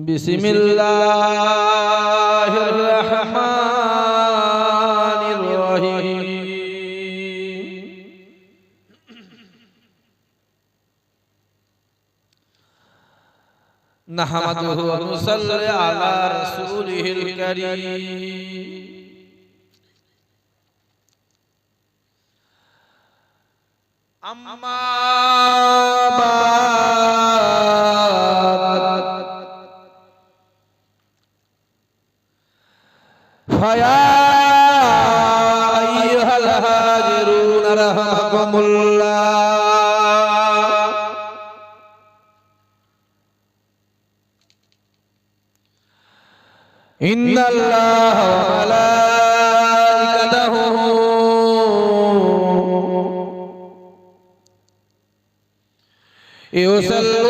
بسم الله الرحمن الرحيم نحمده ونصلي على رسوله الكريم أما فيا أيها الهاجرون رحمكم الله إن الله وملائكته يصلون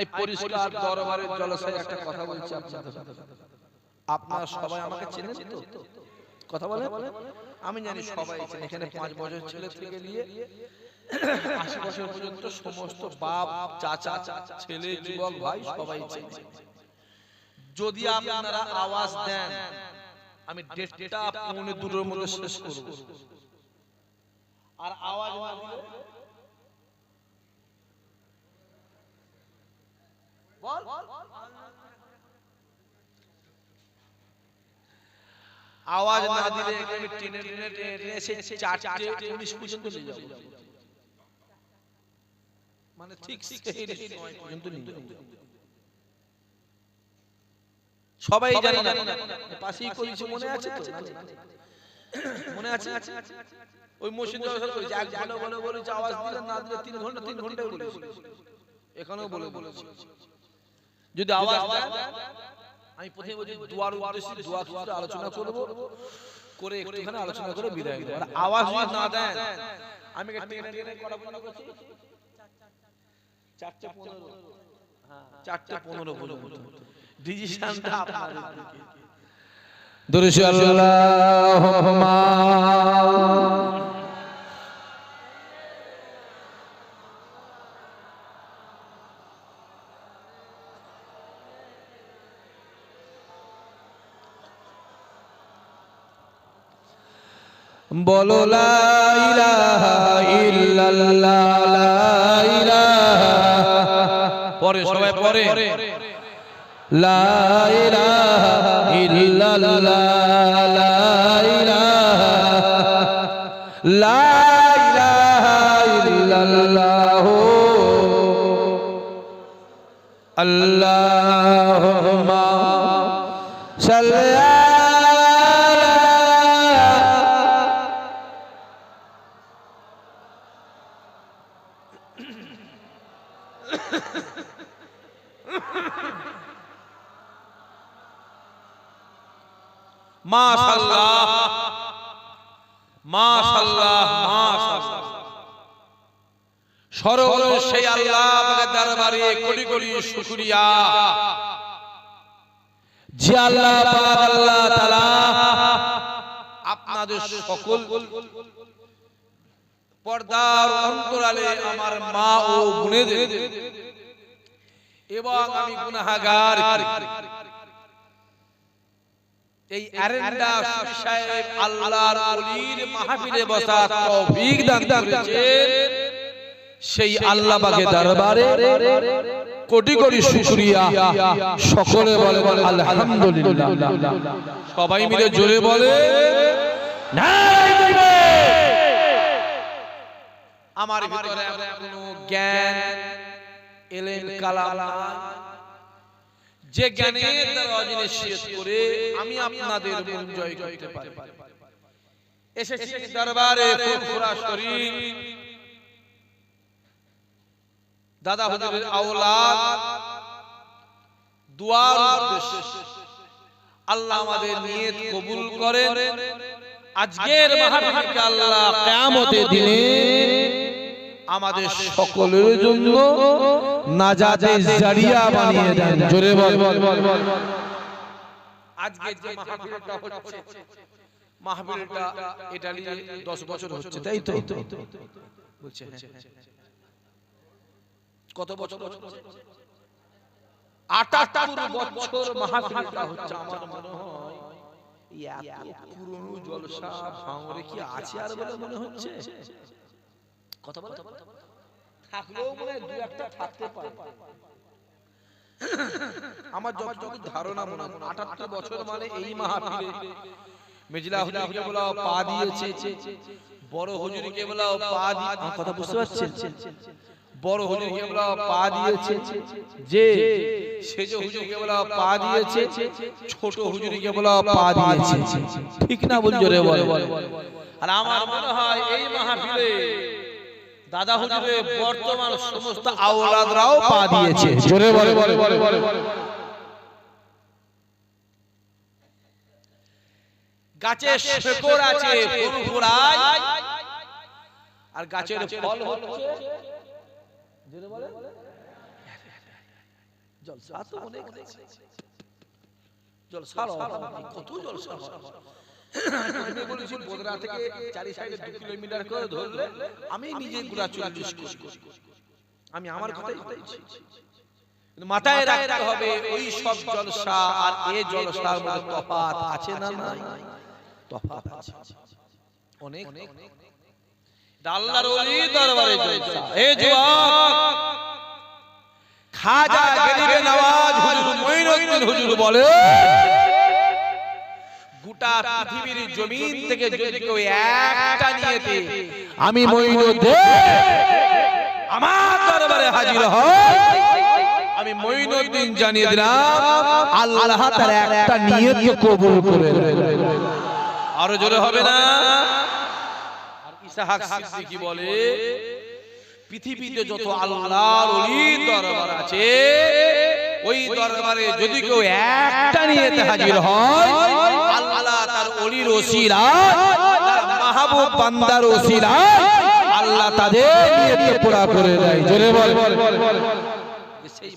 আমি পরিষ্কার দরবারের জলসায় একটা কথা বলছি আপনাদের আপনারা সবাই আমাকে চেনেন তো? কথা বলে আমি জানি সবাই এখানে পাঁচ বছর ছেলে থেকে নিয়ে আশি বছর পর্যন্ত সমস্ত বাপ চাচা ছেলে যুবক ভাই সবাই চেনে। যদি আপনারা আওয়াজ দেন আমি ডেটটা পৌনে দুটোর মধ্যে শেষ করব। আর আওয়াজ না বল আওয়াজ না দিলে আমি টেনে টেনে টেনে টেনে এসে চারটে উনিশ পর্যন্ত নিয়ে যাব মানে ঠিক সময় পর্যন্ত নিয়ে যাব সবাই জানে না পাশেই করেছি মনে আছে তো মনে আছে ওই মসজিদ এক বলে বলে বলেছে আওয়াজ দিলে না দিলে তিন ঘণ্টা তিন ঘণ্টা বলেছি এখানেও বলে বলেছি যদি আওয়াজ দেন আমি প্রথমে বলছি দোয়ার উদ্দেশ্যে দোয়া কিছু আলোচনা করব করে একটুখানি আলোচনা করে বিদায় দেব আর আওয়াজ যদি না দেন আমি একটা টেনে টেনে করা বন্ধ করছি চারটে পনেরো। চারটে পনেরো পর্যন্ত ডিসিশনটা আপনাদের দিকে দরুশি আল্লাহুম্মা বলো লা পরে সবাই পরে। লা ইলাহা আলা মাশাআল্লাহ মাশাআল্লাহ মাশাআল্লাহ সরল সেই আল্লাহ আমাদের দরবারে কোটি কোটি শুকরিয়া যে আল্লাহ আল্লাহ তাআলা আপনাদের সকল পর্দার অন্তরালে আমার মা ও বোনেদের এবং আমি গুনাহগার এই আরেন্ডা সাহেব আল্লাহর ওলির মাহফিলে বসা তৌফিক দান করেছেন। সেই আল্লাহ পাকের দরবারে কোটি কোটি শুকরিয়া। সকলে বলে বলে আলহামদুলিল্লাহ। সবাই মিলে জোরে বলে আমার ভিতরে কোনো জ্ঞান এলেন কালাম যে জ্ঞানের দ্বারা অজিনিস করে আমি আপনাদের মন জয় করতে পারি। এসেছি দরবারে ফুরফুরা শরীফ। দাদা হুজুরের আওলাদ। দুয়ার আল্লাহ আমাদের নিয়ত কবুল করেন। আজকের মাহফিলকে আল্লাহ কিয়ামতের দিনে আমাদের সকলের জন্য নাজাতের জারিয়া বানিয়ে দেন। জোরে বল আজকে যে মাহফিলটা হচ্ছে মাহফিলটা এটা নিয়ে 10 বছর হচ্ছে তাই তো? বলছে হ্যাঁ। কত বছর আটাত্তর বছর মাহফিলটা হচ্ছে আমার মনে হয়। এত পুরনো জলসা ভাঙরে কি আছে আর বলে মনে হচ্ছে? কথা বলো? থাকলেও মনে হয় দু একটা থাকতে পারে। আমার যতটুকু ধারণা মনে হয় আটাত্তর বছর মানে এই মাহফিলে মেজলা হুজুরকে বলা পা দিয়েছে বড় হুজুরকে বলা পা দিয়ে কথা বুঝতে পারছেন? বড় হুজুরকে বলা পা দিয়েছে। যে সেজ হুজুরকে বলা পা দিয়েছে ছোট হুজুরকে বলা পা দিয়েছে। ঠিক না বলছো রে বলে আর আমার মনে হয় এই মাহফিলে দাদা হুজুরের বর্তমান সমস্ত আওলাদরাও পা দিয়েছে। জোরে বলে। বলে বলে বলে। গাছে শেকড় আছে ফুরফুরায় আর গাছের ফল হচ্ছে জোরে বলে? জলসা তো অনেক। জলসার কত জলসা আমি বলেছি বোদরা থেকে চারি সাইডে দু কিলোমিটার করে ধরলে আমি নিজে গুড়া চল্লিশ আমি আমার কথাই মাথায় রাখতে হবে ওই সব জলসা আর এ জলসার মধ্যে তফাৎ আছে না নাই? তফাৎ আছে। অনেক। এটা আল্লাহর ওলি দরবারে জলসা এ জওয়ান খাজা গরিবে নওয়াজ হুজুর মঈনুদ্দিন হুজুর বলে। গোটা পৃথিবীর জমিন থেকে যদি কেউ একটা নিয়েতে আমি মঈনুদ্দিন আমার দরবারে হাজির হয় আমি মঈনুদ্দিন জানিয়ে দিলাম আল্লাহ তার একটা নিয়তকে কবুল করে। আরও জোরে হবে না? ইসাহাক সিদ্দিকী বলে পৃথিবীতে যত আল্লাহর ওলির দরবার আছে ওই দরবারে যদি কেউ একটা নিয়েতে হাজির হয় আল্লাহ তার ওলির ওসিলা তার মাহবুব বান্দার ওসিলা আল্লাহ তাদের নিয়তকে পুরা করে দেয় জোরে বল সেই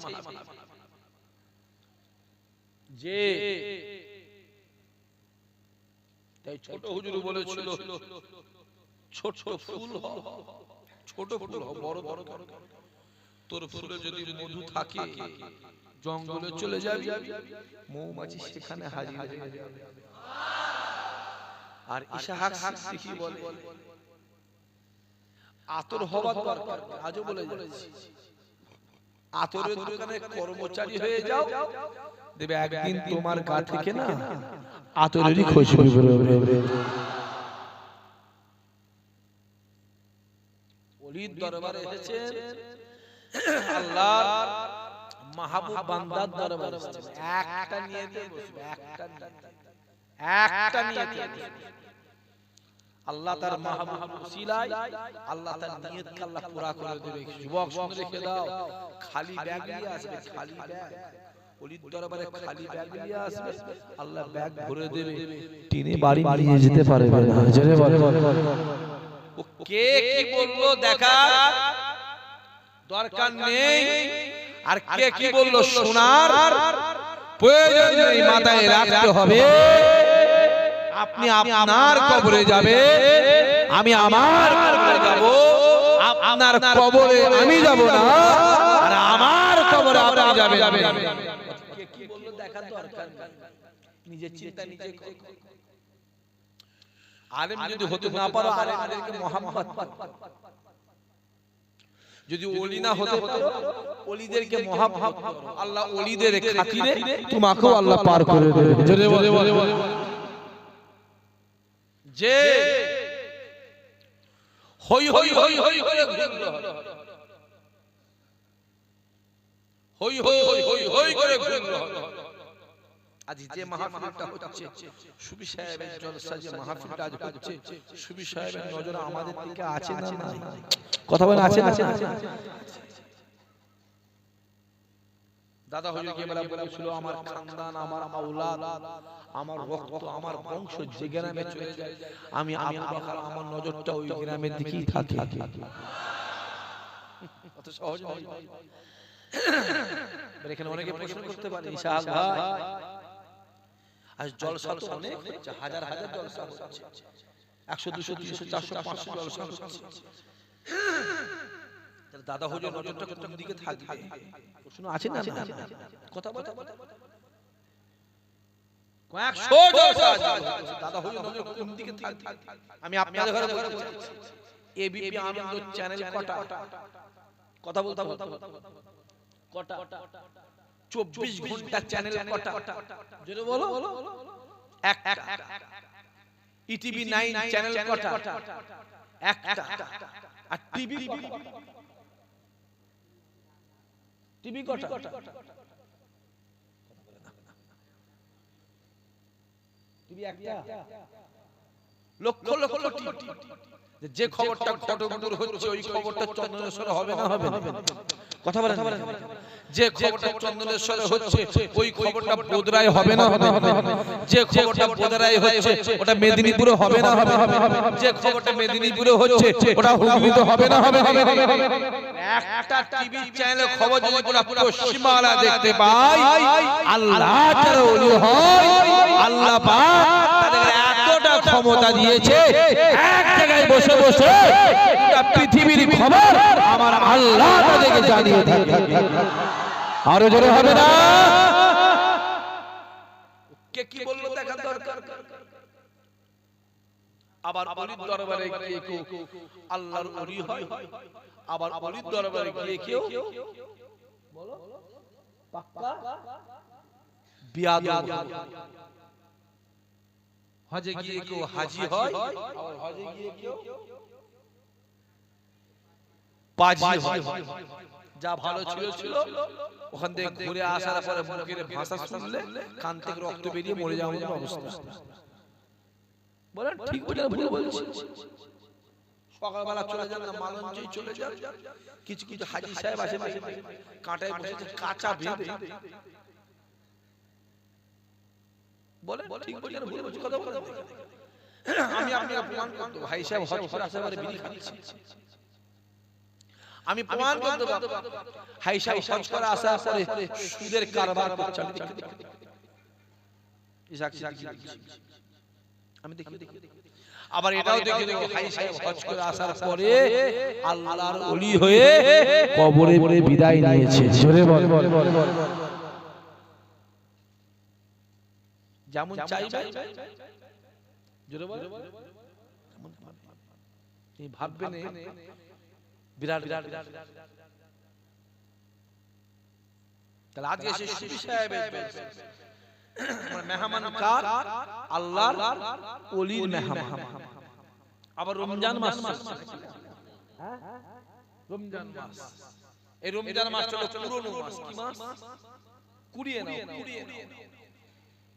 যে তাই ছোট হুজুর বলেছিল ছোট ফুল ছোট ফুল বড় বড়। তোর ফুলে যদি মধু থাকে, জঙ্গলে চলে যাবি। মৌমাছি সেখানে হাজির আর বলে, আতর হওয়ার দরকার। আজও বলে আতরের দোকানে কর্মচারী হয়ে যাও। দেবে একদিন তোমার গা থেকে না আতরেরই খুশবু বেরোবে অলির দরবারে এসেছেন। আল্লাহর মাহবুব বান্দার দরবারে এসেছেন। একটা নিয়েতে বসবে একটা একটা নিয়েতে। আল্লাহ তার মাহবুব ওসিলায় আল্লাহ তার নিয়তকে আল্লাহ পুরা করে দেবে। যুবক শুনে রেখে দাও খালি ব্যাগ নিয়ে আসবে খালি ব্যাগ। অলির দরবারে খালি ব্যাগ নিয়ে আসবে। আল্লাহ ব্যাগ ভরে দেবে। টিনে বাড়ি নিয়ে যেতে পারবে। না জোরে বলে। ও কে কি বলল দেখা দরকার নেই। আর কে কি বলল শোনার প্রয়োজন নেই মাথায় রাখতে হবে। আপনি আপনার কবরে যাবে। আমি আমার কবরে যাব। আপনার কবরে আমি যাব না। আর আমার কবরে আপনি যাবেন। কে কি বলল দেখার দরকার। নিজের চিন্তা নিজে করো। আলেম যদি হতে না পারো আলেমদেরকে মোহাম্মদ যদি ওলি না হতে পারো ওলিদেরকে মোহাম্মদ আল্লাহ ওলিদের খাতিরে তোমাকেও আল্লাহ পার করে দেবে জোরে বলে যে হই হই হই হই করে হই হই হই হই হই করে ঘুরলো আজ যে মাহফিলটা হচ্ছে সুবি সাহেবের জলসা যে মাহফিলটা আজ হচ্ছে সুবি সাহেবের নজর আমাদের দিকে আছে না নাই কথা বলেন আছে আছে দাদা হুজুর কে বলেছিল আমার খানদান আমার আওলাদ আমার রক্ত আমার বংশ যে গ্রামে চলে যায় আমি আমার নজরটা ওই গ্রামের দিকেই থাকে অত সহজ নয় এখানে অনেকে প্রশ্ন করতে পারে ইশাক ভাই আজ জলসা তো অনেক হচ্ছে হাজার হাজার জলসা হচ্ছে একশো দুশো তিনশো চারশো পাঁচশো জলসা হচ্ছে দাদা হুজুর নজরটা কোন দিকে থাকবে প্রশ্ন আছে না না? কথা বলে কয়েকশো জলসা দাদা হুজুর নজর কোন দিকে থাকবে আমি আপনাদের ঘরে বলতে এবিপি আনন্দ চ্যানেল কটা কথা বলতে কটা চব্বিশ ঘণ্টা চ্যানেল কটা? জোরে বলো? একটা। ইটিভি নাইন চ্যানেল কটা? একটা। আর টিভি টিভি কটা? টিভি একটা। লক্ষ লক্ষ যে খবরটা ঘটঘটুর হচ্ছে ওই খবরটা চন্দনেশ্বরে হবে না। হবে না? কথা বলেন। যে খবরটা চন্দনেশ্বরে হচ্ছে ওই খবরটা বোদরায় হবে না। হবে? যে খবরটা বোদরায় হচ্ছে ওটা মেদিনীপুরে হবে না হবে না? যে খবরটা মেদিনীপুরে হচ্ছে ওটা হুগলিতে হবে না হবে হবে একটা টিভি চ্যানেলে খবর যদি পুরো পশ্চিমবাংলা দেখতে পাই আল্লাহ তার ওলি হয়। আল্লাহ পাক তাদের এতটা ক্ষমতা দিয়েছে এক জায়গায় বসে বসে পৃথিবীর খবর আমার আল্লাহ তাদেরকে জানিয়ে থাকে আরও জোরে হবে না? কে কি বলল দেখা দরকার আবার অলির দরবারে গিয়ে কেউ আল্লাহর অলি হয়? আবার অলির দরবারে গিয়ে কেউ? বলো। পাক্কা? বিয়াদব। হজে গিয়ে কেউ হাজি হয়? আবার হজে গিয়ে কেউ? পাজি যা ভালো ছিল ছিল ওখান থেকে ঘুরে আসার পরে মুখের ভাষা শুনলে কান থেকে রক্ত বেরিয়ে মরে যাওয়ার মতো অবস্থা বলেন ঠিক বলে ভুল বলছি সকালবেলা চলে যান না মালঞ্চই চলে যান কিছু কিছু হাজি সাহেব আছে কাঁটায় বসেছে কাঁচা বলে ঠিক বলে ভুল বলছি কথা বলে আমি আপনাকে প্রমাণ করতে ভাই সাহেব হজ করে আসার পরে বিড়ি খাচ্ছি আমি প্রমাণ করতে পারব। হাই সাহেব হজ করে আসার পরে সুদের কারবার করছে আমি। আমি দেখি দেখি আবার এটাও দেখে দেখো। হাই সাহেব হজ করে আসার পরে আল্লাহর ওলি হয়ে কবরে পড়ে বিদায় নিয়েছে। জোরে বল। যেমন চাইবে জোরে বল। তেমন পাবে। তুমি ভাববে না বিরাট বিরাট তাহলে আজকে সে সুফি সাহেবের মানে মেহমান কার? আল্লাহর ওলির মেহমান। আবার রমজান মাস হ্যাঁ? রমজান মাস। এই রমজান মাস হলো পুরনো মাস। কি মাস? কুড়িয়ে নাও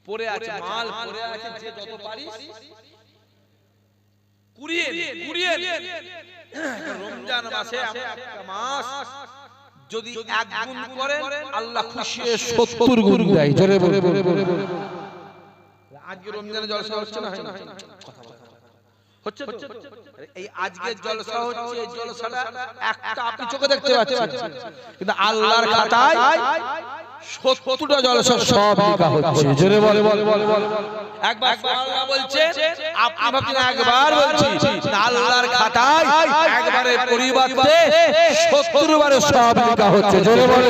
পড়ে আছে মাল পড়ে আছে যে যত পারিস কুড়িয়ে কুড়িয়ে। রমজান মাসে একটা মাস যদি এক গুণ করেন আল্লাহ খুশি হয়ে সত্তর গুণ দেয়। জোরে বলে আজকে রমজানে জলসা হচ্ছে না? কথা। হচ্ছে তো? এই আজকে জলসা হচ্ছে এই জলসাটা একটা আপনি চোখে দেখতে পাচ্ছেন। কিন্তু আল্লাহর খাতায় সত্তরটা জলসা সব লেখা হচ্ছে। জোরে বলে বলে বলে বলে একবার আল্লাহ বলছে আপনি ভাবছেন একবার বলছি আল্লাহর খাতায় একবারে পরিবর্তে সত্তর বারে সব লেখা হচ্ছে। জোরে বলে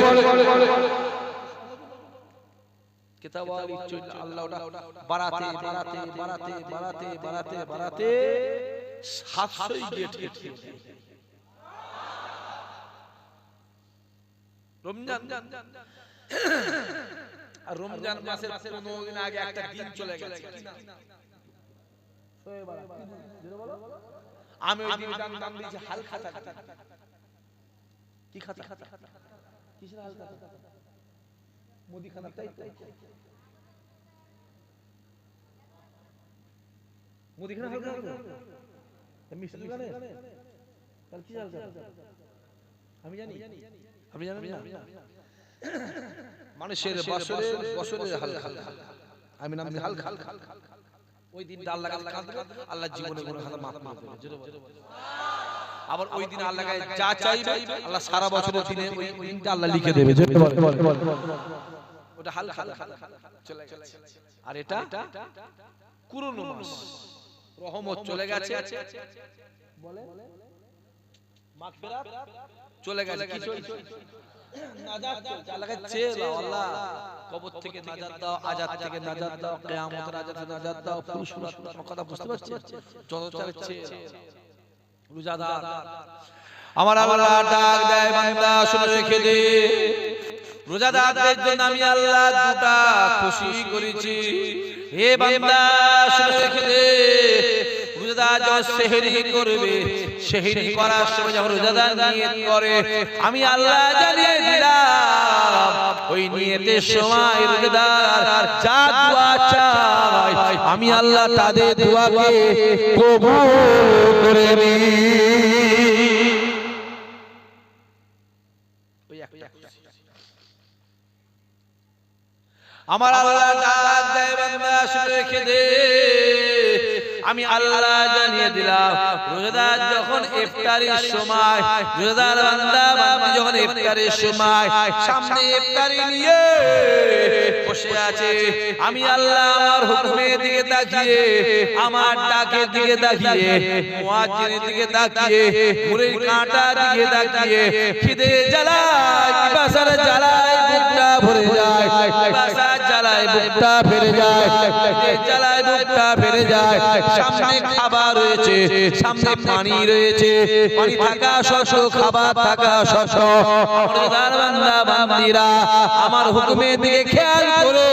আল ইচ্ছুক আল্লাহ ওটা বাড়াতে বাড়াতে বাড়াতে বাড়াতে বাড়াতে বাড়াতে সাতশোই গিয়ে ঠেকে রমজান আর রমজান মাসের পনেরো দিন আগে একটা দিন চলে গেছে আমি ওই দিয়েছি হাল খাতা কি খাতা কিসের হাল খাতা মুদিখানা তাই তো মুদিখানা হালকা হালকা মিষ্টি দোকানে? তাহলে কি হালকা আমি জানি। আপনি জানেন মানুষের বছরে বছরে হালকা হালকা আমি নাম হালকা হালকা ওই দিন আল্লাহ আল্লাহ জীবনে কোনো মাফ মাফ। আবার ওই দিন আল্লাহ যা চাইবে আল্লাহ সারা বছরের দিনে ওই দিনটা আল্লাহ লিখে দেবে। ওটা হালকা চলে গেছে। আর এটা কুরুন মাস রহমত চলে গেছে। বলে? মাগফিরাত? চলে গেছে। কি চলছে? নাজাত চলছে। আল্লাহকে চেয়ে আল্লাহ। কবর থেকে নাজাত দাও আজাদ থেকে নাজাত দাও কিয়ামতের আজাদ থেকে নাজাত দাও আমার কথা বুঝতে যত চালে রোজাদার। আমার আল্লাহ ডাক দেয় বান্দা শুনে রেখে দে। রোজাদারদের জন্য আমি আল্লাহ দুটা খুশি করেছি। হে বান্দা শুনে রেখে দে। রোজাদার যখন সেহরি করবে। সেহরি করার সময় যখন রোজাদার নিয়ত করে আমি আল্লাহ জানিয়ে দিলাম ওই নিয়তের সময় রোজাদার যা দোয়া চায় আমি আল্লাহ তাদের দোয়াকে কবুল করে নিই। আমার আল্লাহ ডাক দেয় বান্দা শুনে রেখে দে। আমি আল্লাহ জানিয়ে দিলাম রোজাদার যখন ইফতারির সময় রোজাদার বান্দা বান্দি যখন ইফতারির সময় সামনে ইফতারি নিয়ে বসে আছে। আমি আল্লাহ আমার হুকুমের দিকে তাকিয়ে আমার ডাকের দিকে তাকিয়ে মুয়াজ্জিনের দিকে তাকিয়ে মুরের কাঁটার দিকে তাকিয়ে খিদে জ্বালায় পিপাসার জ্বালায় বুকটা ভরে যায়। পিপাসার জ্বালায় বুকটা ফেরে যায়। জ্বালায় বুকটা ফেরে যায়। সামনে খাবার রয়েছে। সামনে পানি রয়েছে। পানি থাকা শস খাবার থাকা শস বান্দা বান্দিরা আমার হুকুমের দিকে খেয়াল করে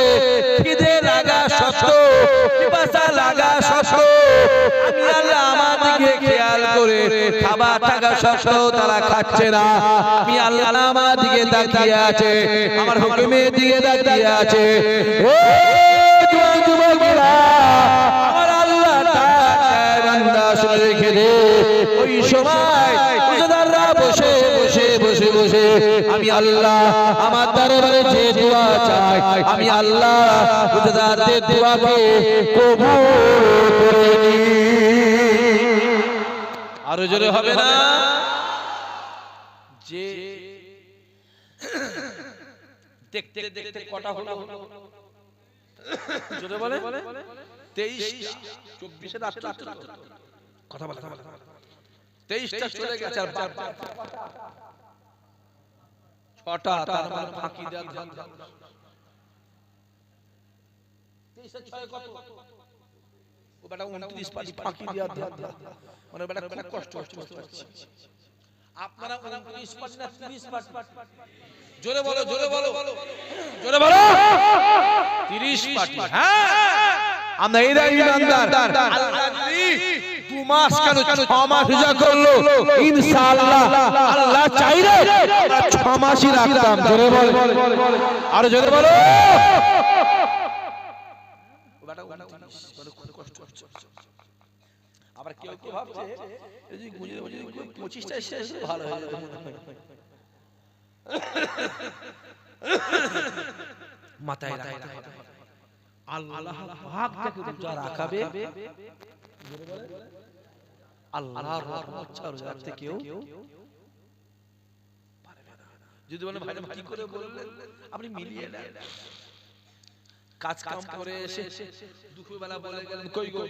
শস্য তারা খাচ্ছে না। আমি আল্লাহ আমার দিকে তাকিয়ে আছে। আমার হুকুমের দিকে তাকিয়ে আছে। ও যুবকেরা আমার আল্লাহ বান্দা শুনে রেখে দে। ওই সময় বসে বসে বসে বসে আমি আল্লাহ আমার দরবারে যে দোয়া চাই আমি আল্লাহ রোজাদারদের দোয়াকে কবুল করে নিই। আরও জোরে হবে না? যে দেখতে দেখতে কটা হলো? জোরে বলে? তেইশ চব্বিশে কথা বলে তেইশটা চলে গেছে, আর ছটা, তার মানে ফাঁকি দেওয়ার ধান তেইশে ছয় কত? ও বেটা উনত্রিশ পাঁচ ফাঁকি দেওয়ার ধান মানে বেটা খুব কষ্ট হচ্ছে বুঝতে আপনারা উনত্রিশ পাঁচ না তিরিশ পাঁচ জোরে বলো জোরে বলো জোরে বলো। তিরিশ পার্টি হ্যাঁ। আমরা এই ইমানদার আল্লাহ দু মাস কেন ছ মাস রোজা করল? ইনশাআল্লাহ। আল্লাহ চাইলে। ছ মাসই রাখতাম। জোরে বল। আর জোরে বলো। আবার কেউ কেউ ভাবছে? এই যে গুজরে গুজরে পঁচিশটা শেষ ভালো হয়ে যাবে। মাথায় রাখতে হবে। আল্লাহ যাকে রোজা রাখাবে আল্লাহর রহমত ছাড়া রোজা রাখতে কেউ যদি বলেন ভাই কি করে বললেন? আপনি মিলিয়ে নেন। কাজ কাম করে এসে দুপুরবেলা বলে গেলেন কই গো?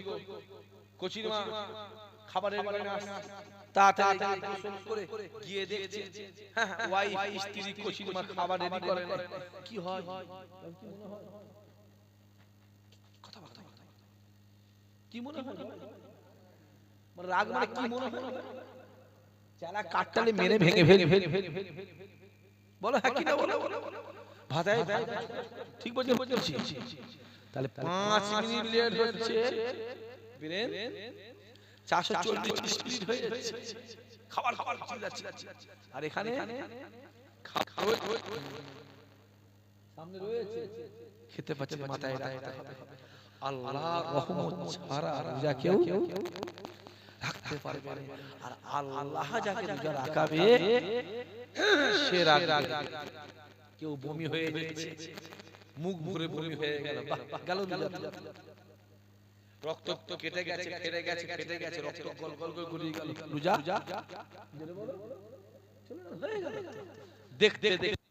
কচির মা খাবারের আসছে তাড়াতাড়ি গোসল করে গিয়ে দেখছে হ্যাঁ ওয়াইফ স্ত্রী কচির মা খাবার রেডি করে কি হয়? কি মনে হয়? কথা বলতে কি মনে হয়? মানে রাগ মানে কি মনে হয়? চালা কাটতালে মেরে ভেঙে ফেলে। ফেলে ফেলে। বলো হ্যাঁ কি না বলো? ভাতায় ঠিক বলছি বলছি। তাহলে পাঁচ মিনিট লেট হচ্ছে। বীরেন চারশো চল্লিশ মিনিট হয়ে যাচ্ছে। খাবার খাবার চিল্লাচ্ছে আর এখানে সামনে রয়েছে। খেতে পাচ্ছে মাথায় রাখতে হবে। আল্লাহ রহমত ছাড়া রোজা কেউ রাখতে পারবে আর আল্লাহ যাকে রোজা রাখাবে সে রাখবে। কেউ বমি হয়ে যাচ্ছে মুখ ভরে বমি হয়ে গেল। গেল। রক্ত কেটে গেছে কেটে গেছে কেটে গেছে রক্ত গল গল করে গড়িয়ে গেল। রোজা দেখতে দেখতে